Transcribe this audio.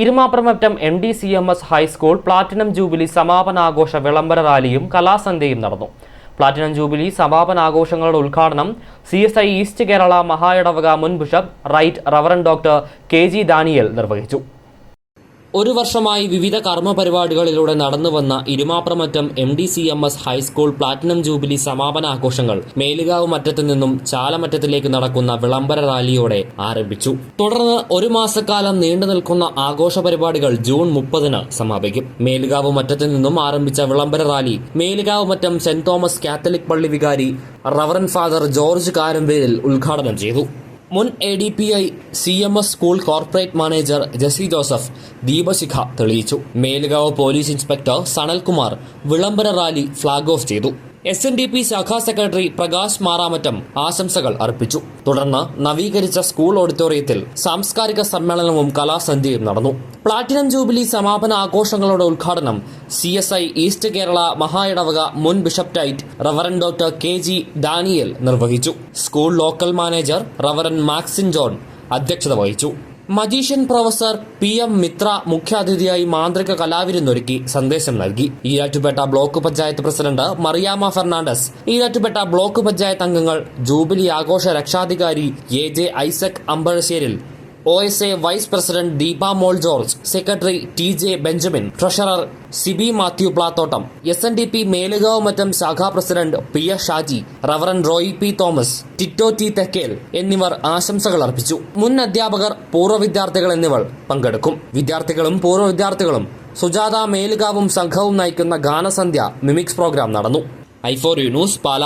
Irumapramattam M D C M S high school platinum jubilee സമാപനാഘോഷ വിളംബര റാലിയും കലാസന്ധ്യയും നടന്നു. പ്ലാറ്റിനം ജൂബിലി സമാപനാഘോഷങ്ങളുടെ ഉദ്ഘാടനം C S I East Kerala മഹായടവക മുൻ bishop right reverend doctor K G Daniel നിർവഹിച്ചു. ഒരു വർഷമായി വിവിധ കർമ്മ പരിപാടികളിലൂടെ നടന്നുവന്ന Irumapramattam M D C M S high school platinum jubilee സമാപന ആഘോഷങ്ങൾ മേലുകാവ് മറ്റത്തു നിന്നും ചാലമറ്റത്തിലേക്ക് നടക്കുന്ന വിളംബര റാലിയോടെ ആരംഭിച്ചു. തുടർന്ന് ഒരു മാസക്കാലം നീണ്ടു നിൽക്കുന്ന ആഘോഷ പരിപാടികൾ ജൂൺ മുപ്പതിന് സമാപിക്കും. മേലുകാവ് മറ്റത്തു നിന്നും ആരംഭിച്ച വിളംബര rally Melukavu Mattam saint Thomas catholic പള്ളി വികാരി റവറൻ ഫാദർ ജോർജ് കാരമ്പേരിൽ ഉദ്ഘാടനം ചെയ്തു. മുൻ A D P I C M S school corporate manager Jessy Joseph ദീപശിഖ തെളിയിച്ചു. മേലുകാവ് പോലീസ് ഇൻസ്പെക്ടർ സണൽകുമാർ വിളംബര റാലി ഫ്ളാഗ് ഓഫ് ചെയ്തു. എസ് എൻ ഡി പി ശാഖാ സെക്രട്ടറി പ്രകാശ് മാറാമറ്റം ആശംസകൾ അർപ്പിച്ചു. തുടർന്ന് നവീകരിച്ച സ്കൂൾ ഓഡിറ്റോറിയത്തിൽ സാംസ്കാരിക സമ്മേളനവും കലാസന്ധ്യയും നടന്നു. പ്ലാറ്റിനം ജൂബിലി സമാപന ആഘോഷങ്ങളുടെ ഉദ്ഘാടനം C S I East Kerala മഹായിടവക മുൻ bishop right reverend doctor K G Daniel നിർവഹിച്ചു. School local manager reverend Maxin John അധ്യക്ഷത വഹിച്ചു. Magician professor P M Mithra മുഖ്യാതിഥിയായി മാന്ത്രിക കലാവിരുന്നൊരുക്കി സന്ദേശം നൽകി. Erattupetta block panchayat president Mariyama Fernandez Erattupetta block panchayat അംഗങ്ങൾ ജൂബിലി ആഘോഷ രക്ഷാധികാരി A J Isaac Ambazhasseril O S A vice president Deepamol George secretary T J Benjamin treasurer Siby Mathew Plathottam S N D P Melukavu Mattam ശാഖാ president P S Shaji reverend Roy P Thomas Tito T Thekkel എന്നിവർ ആശംസകൾ അർപ്പിച്ചു. മുൻ അധ്യാപകർ പൂർവ വിദ്യാർത്ഥികൾ എന്നിവർ പങ്കെടുക്കും. വിദ്യാർത്ഥികളും പൂർവ വിദ്യാർത്ഥികളും സുജാത മേലുകാവും സംഘവും നയിക്കുന്ന ഗാനസന്ധ്യ മിമിക്സ് പ്രോഗ്രാം നടന്നു. I four U news Pala.